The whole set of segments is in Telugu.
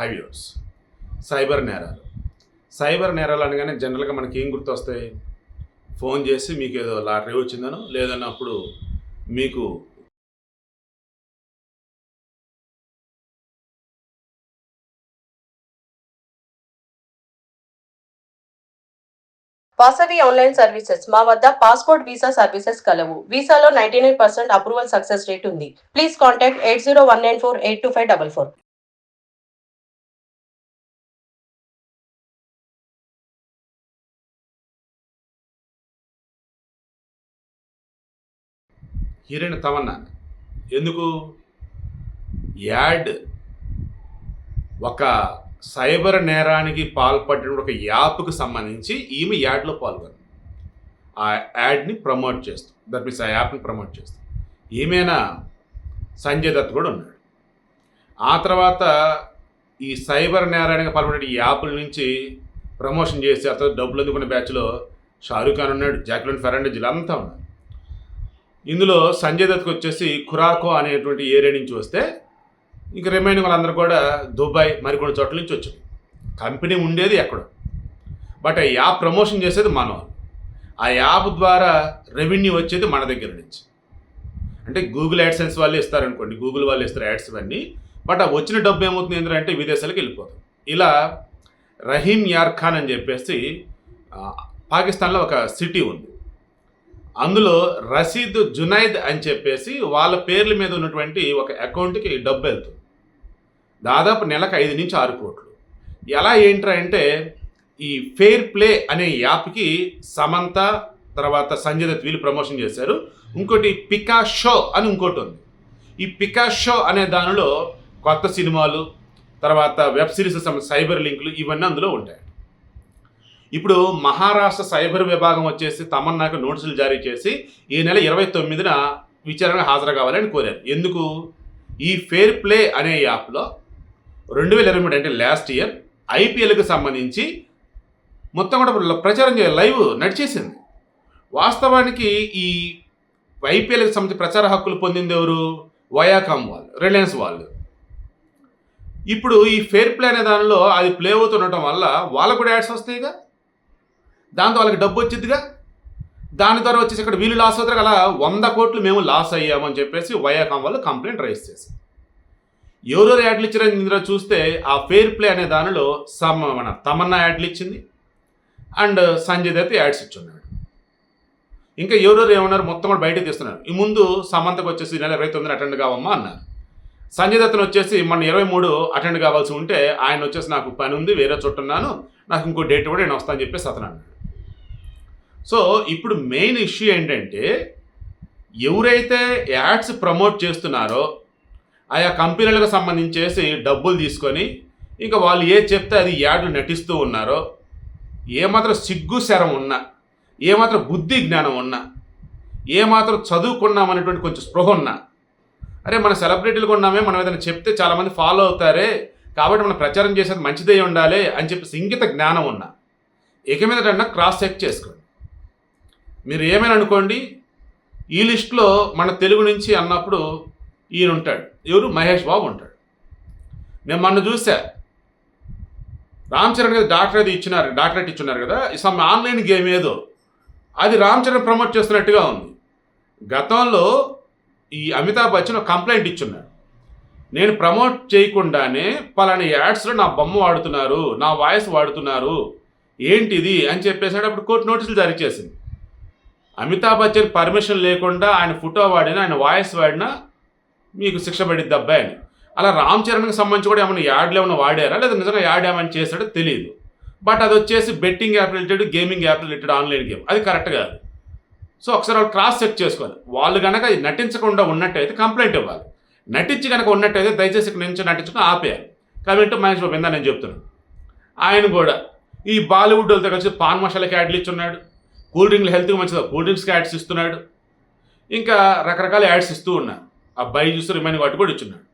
హైవ్యూర్స్ సైబర్ నేరాలు. సైబర్ నేరాలు అనగానే జనరల్గా మనకి ఏం గుర్తొస్తాయి? ఫోన్ చేసి మీకు ఏదో లాటరీ వచ్చిందనో లేదన్నప్పుడు మీకు వాసవి ఆన్లైన్ సర్వీసెస్. మా వద్ద పాస్పోర్ట్ వీసా సర్వీసెస్ కలవు. వీసాలో ninety nine percent approval success rate ఉంది. Please contact eight zero one nine four eight two five double four. Heroine Tamannaah. ఎందుకు? యాడ్ ఒక సైబర్ నేరానికి పాల్పడిన ఒక యాప్కు సంబంధించి ఈమె యాడ్లో పాల్గొంది. ఆ యాడ్ని ప్రమోట్ చేస్తాం దట్ మీన్స్ ఆ యాప్ని ప్రమోట్ చేస్తాం ఈమెనా? సంజయ్ దత్ కూడా ఉన్నాడు. ఆ తర్వాత ఈ సైబర్ నేరానికి పాల్పడిన ఈ యాప్ల నుంచి ప్రమోషన్ చేసి అతను డబ్బులు అందుకున్న బ్యాచ్లో షారూఖ్ ఖాన్ ఉన్నాడు జాక్లిన్ ఫెరాండేజ్ అంతా ఉన్నారు. ఇందులో సంజయ్ దత్కి వచ్చేసి ఖురాకో అనేటువంటి ఏరియా నుంచి వస్తే ఇంక రిమైనింగ్ వాళ్ళందరూ కూడా దుబాయ్ మరికొన్ని చోట్ల నుంచి వచ్చారు. కంపెనీ ఉండేది ఎక్కడో. బట్ ఆ యాప్ ప్రమోషన్ చేసేది మనం ఆ యాప్ ద్వారా రెవెన్యూ వచ్చేది మన దగ్గర నుంచి. అంటే గూగుల్ యాడ్సెన్స్ వాళ్ళు ఇస్తారనుకోండి గూగుల్ వాళ్ళు ఇస్తారు యాడ్స్ ఇవన్నీ. బట్ ఆ వచ్చిన డబ్బు ఏమవుతుంది ఏంటంటే విదేశాలకు వెళ్ళిపోతుంది ఇలా రహీం యార్ ఖాన్ అని చెప్పేసి పాకిస్తాన్లో ఒక సిటీ ఉంది. అందులో రసీద్ జునైద్ అని చెప్పేసి వాళ్ళ పేర్ల మీద ఉన్నటువంటి ఒక అకౌంట్కి డబ్బు వెళ్తుంది. దాదాపు నెలకు ఐదు నుంచి ఆరు కోట్లు. ఎలా ఏంట్రా అంటే ఈ ఫెయిర్ ప్లే అనే యాప్కి సమంత తర్వాత సంజయ్ దత్ వీళ్ళు ప్రమోషన్ చేశారు. ఇంకోటి పికా షో అని ఇంకోటి ఉంది. ఈ పికా షో అనే దానిలో కొత్త సినిమాలు తర్వాత వెబ్ సిరీస్ సైబర్ లింకులు ఇవన్నీ అందులో ఉంటాయి. ఇప్పుడు మహారాష్ట్ర సైబర్ విభాగం వచ్చేసి తమన్నాకు నోటీసులు జారీ చేసి ఈ నెల ఇరవై తొమ్మిదిన విచారణ హాజరు కావాలని కోరారు. ఎందుకు? ఈ ఫేర్ ప్లే అనే యాప్లో రెండు వేల ఇరవై మూడు అంటే లాస్ట్ ఇయర్ ఐపీఎల్కి సంబంధించి మొత్తం కూడా ప్రచారం చేయాలి లైవ్ నడిచేసింది. వాస్తవానికి ఈ ఐపీఎల్కి సంబంధించి ప్రచార హక్కులు పొందింది ఎవరు? వయాకామ్ వాళ్ళు రిలయన్స్ వాళ్ళు. ఇప్పుడు ఈ ఫేర్ ప్లే అనే దానిలో అది ప్లే అవుతుండటం వల్ల వాళ్ళకు కూడా యాడ్స్ వస్తాయిగా? దాంతో వాళ్ళకి డబ్బు వచ్చిద్దిగా? దాని ద్వారా వచ్చేసి ఇక్కడ వీళ్ళు లాస్ అవుతారు. అలా వంద కోట్లు మేము లాస్ అయ్యామని చెప్పేసి వయాకామ్ వాళ్ళు కంప్లైంట్ రైజ్ చేశారు. ఎవరెవరు యాడ్లు ఇచ్చారని ఇందులో చూస్తే ఆ ఫేర్ ప్లే అనే దానిలో సమ మన తమన్నా యాడ్లు ఇచ్చింది. అండ్ సంజయ్ దత్ యాడ్స్ ఇచ్చున్నాడు. ఇంకా ఎవరెవరు ఏమన్నారు? మొత్తం కూడా బయటకు తీస్తున్నారు. ఈ ముందు సమంతకు వచ్చేసి నెల ఇరవై తొమ్మిది అటెండ్ కావమ్మా అన్నారు. సంజయ్ దత్తన్ వచ్చేసి మన ఇరవై మూడు అటెండ్ కావాల్సి ఉంటే ఆయన వచ్చేసి నాకు పని ఉంది వేరే చుట్టున్నాను నాకు ఇంకో డేట్ కూడా నేను వస్తాను చెప్పేసి అతను అన్నాడు. సో ఇప్పుడు మెయిన్ ఇష్యూ ఏంటంటే ఎవరైతే యాడ్స్ ప్రమోట్ చేస్తున్నారో ఆయా కంపెనీలకు సంబంధించేసి డబ్బులు తీసుకొని ఇంకా వాళ్ళు ఏ చెప్తే అది యాడ్లు నటిస్తూ ఉన్నారో ఏమాత్రం సిగ్గు శరం ఉన్నా ఏమాత్రం బుద్ధి జ్ఞానం ఉన్నా ఏమాత్రం చదువుకున్నామనేటువంటి కొంచెం స్పృహ ఉన్నా అరే మన సెలబ్రిటీలు ఉన్నామే మనం ఏదైనా చెప్తే చాలామంది ఫాలో అవుతారే కాబట్టి మనం ప్రచారం చేసేది మంచిదే ఉండాలి అని చెప్పి ఇంగిత జ్ఞానం ఉన్నా ఇక మీద క్రాస్ చెక్ చేసుకోండి. మీరు ఏమైనా అనుకోండి ఈ లిస్ట్లో మన తెలుగు నుంచి అన్నప్పుడు ఈయన ఉంటాడు ఎవరు? మహేష్ బాబు ఉంటాడు. నేను మొన్న చూసా రామ్ చరణ్ గారు డాక్టర్ అది ఇచ్చినారు డాక్టరేట్ ఇచ్చున్నారు కదా. సమ్ ఆన్లైన్ గేమ్ ఏదో. అది రామ్ చరణ్ ప్రమోట్ చేస్తున్నట్టుగా ఉంది. గతంలో ఈ అమితాబ్ బచ్చన్ ఒక కంప్లైంట్ ఇచ్చున్నాడు నేను ప్రమోట్ చేయకుండానే పలానా యాడ్స్లో నా బొమ్మ వాడుతున్నారు నా వాయిస్ వాడుతున్నారు. ఏంటిది? అని చెప్పేసాడు అప్పుడు కోర్టు నోటీసులు జారీ చేసింది. అమితాబ్ బచ్చన్ పర్మిషన్ లేకుండా ఆయన ఫోటో వాడినా ఆయన వాయిస్ వాడినా మీకు శిక్ష పడిద్ది అబ్బాయి అని. అలా రామ్ చరణ్కి సంబంధించి కూడా ఏమైనా యాడ్లు ఏమైనా వాడారా? లేదా నిజంగా యాడ్ ఏమైనా చేశాడో తెలియదు బట్ అది వచ్చేసి betting app related gaming app related online game అది కరెక్ట్ కాదు. సో ఒకసారి వాళ్ళు క్రాస్ చెక్ చేసుకోవాలి. వాళ్ళు కనుక నటించకుండా ఉన్నట్టయితే కంప్లైంట్ ఇవ్వాలి. నటించి కనుక ఉన్నట్టయితే దయచేసి ఇక్కడ నుంచి నటించడం ఆపేయాలి. కాబట్టి మహేష్ బాబు ఇందా నేను చెప్తున్నాను ఆయన కూడా ఈ బాలీవుడ్ వాళ్ళతో కలిసి పాన్ మసాలాకి యాడ్లు ఇచ్చున్నాడు కూల్ డ్రింక్లు హెల్త్కి మంచిదా? కూల్ డ్రింక్స్కి యాడ్స్ ఇస్తున్నాడు. ఇంకా రకరకాల యాడ్స్ ఇస్తూ ఉన్నా. ఆ బై జ్యూస్ రిమైనింగ్ వాటి కూడా ఇచ్చున్నాడు.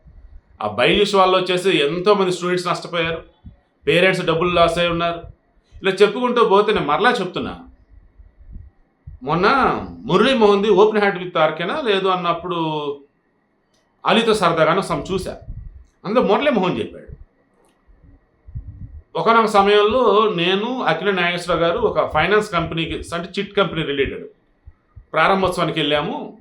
ఆ బైజూస్ వాళ్ళు వచ్చేసి ఎంతోమంది స్టూడెంట్స్ నష్టపోయారు. పేరెంట్స్ డబ్బులు లాస్ అయి ఉన్నారు. ఇలా చెప్పుకుంటూ పోతే నేను మరలా చెప్తున్నా. మొన్న మురళీ మోహన్ది ఓపెన్ హ్యాండ్ విత్ ఆర్కేనా? లేదు అన్నప్పుడు అలీతో సరదాగానో సమ్ చూశా అందులో మురళీ మోహన్ చెప్పాడు. ఒకనొక సమయంలో నేను అఖిల నాగేశ్వరరావు గారు ఒక ఫైనాన్స్ కంపెనీకి అంటే చిట్ కంపెనీ రిలేటెడ్ ప్రారంభోత్సవానికి వెళ్ళాము.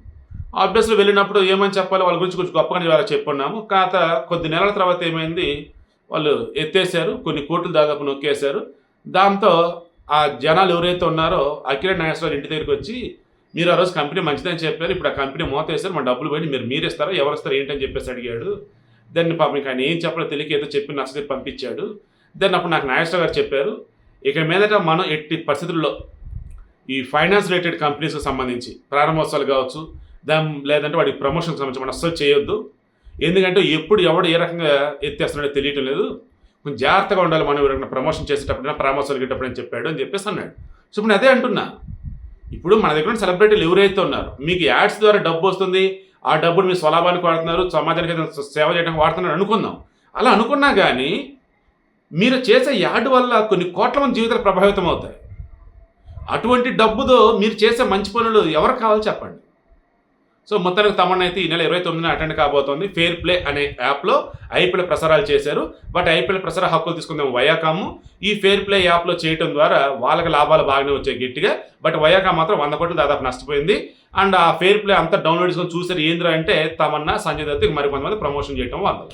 ఆబ్వియస్లో వెళ్ళినప్పుడు ఏమని చెప్పాలి వాళ్ళ గురించి కొంచెం గొప్పగా వాళ్ళకి చెప్పున్నాము. కాత కొద్ది నెలల తర్వాత ఏమైంది వాళ్ళు ఎత్తేసారు కొన్ని కోట్లు దాదాపు నొక్కేశారు. దాంతో ఆ జనాలు ఎవరైతే ఉన్నారో అఖిల నాగేశ్వరరావు ఇంటి దగ్గరికి వచ్చి మీరు ఆ రోజు కంపెనీ మంచిదని చెప్పారు ఇప్పుడు ఆ కంపెనీ మోతేశారు మా మన డబ్బులు పోయి మీరు మీరు ఇస్తారా ఎవరు ఇస్తారా ఏంటని చెప్పేసి అడిగాడు. దాన్ని పాపం ఇంకా ఆయన ఏం చెప్పాలో తెలియక ఏదో చెప్పి నచ్చ పంపించాడు. దెన్ అప్పుడు నాకు నాగేశ్వర గారు చెప్పారు ఇక మీదట మనం ఎట్టి పరిస్థితుల్లో ఈ ఫైనాన్స్ రిలేటెడ్ కంపెనీస్కి సంబంధించి ప్రారంభోత్సవాలు కావచ్చు దాని లేదంటే వాడి ప్రమోషన్కి సంబంధించి మనం అస్సలు చేయొద్దు. ఎందుకంటే ఎప్పుడు ఎవడు ఏ రకంగా ఎత్తేస్తున్నాడో తెలియటం లేదు. కొంచెం జాగ్రత్తగా ఉండాలి మనం ఎవరైనా ప్రమోషన్ చేసేటప్పుడైనా ప్రారంభోత్సవాలు గేటప్పుడు అని చెప్పాడు అని చెప్పేసి అన్నాడు. సో ఇప్పుడు నేను అదే అంటున్నా. ఇప్పుడు మన దగ్గర సెలబ్రిటీలు ఎవరైతే ఉన్నారు మీకు యాడ్స్ ద్వారా డబ్బు వస్తుంది ఆ డబ్బును మీ స్వలాభానికి వాడుతున్నారు సమాజానికి సేవ చేయడానికి వాడుతున్నారు అనుకుందాం. అలా అనుకున్నా కానీ మీరు చేసే యాడ్ వల్ల కొన్ని కోట్ల మంది జీవితాలు ప్రభావితం అవుతాయి. అటువంటి డబ్బుతో మీరు చేసే మంచి పనులు ఎవరు కావాలో చెప్పండి. సో మొత్తానికి తమన్నా అయితే ఈ నెల ఇరవై తొమ్మిదిన అటెండ్ కాబోతోంది. ఫేర్ ప్లే అనే యాప్లో ఐపీఎల్ ప్రసారాలు చేశారు. బట్ ఐపీఎల్ ప్రసార హక్కులు తీసుకుందాం వయాకాము ఈ ఫేర్ ప్లే యాప్లో చేయడం ద్వారా వాళ్ళకి లాభాలు బాగానే వచ్చాయి గట్టిగా. బట్ వయాకామ్ మాత్రం వంద కోట్లు దాదాపు నష్టపోయింది. అండ్ ఆ ఫేర్ ప్లే అంతా డౌన్లోడ్ చేసుకొని చూసారు ఏంద్రా అంటే తమన్నా సంజయ్ దత్ మరికొంతమంది ప్రమోషన్ చేయడం వాళ్ళు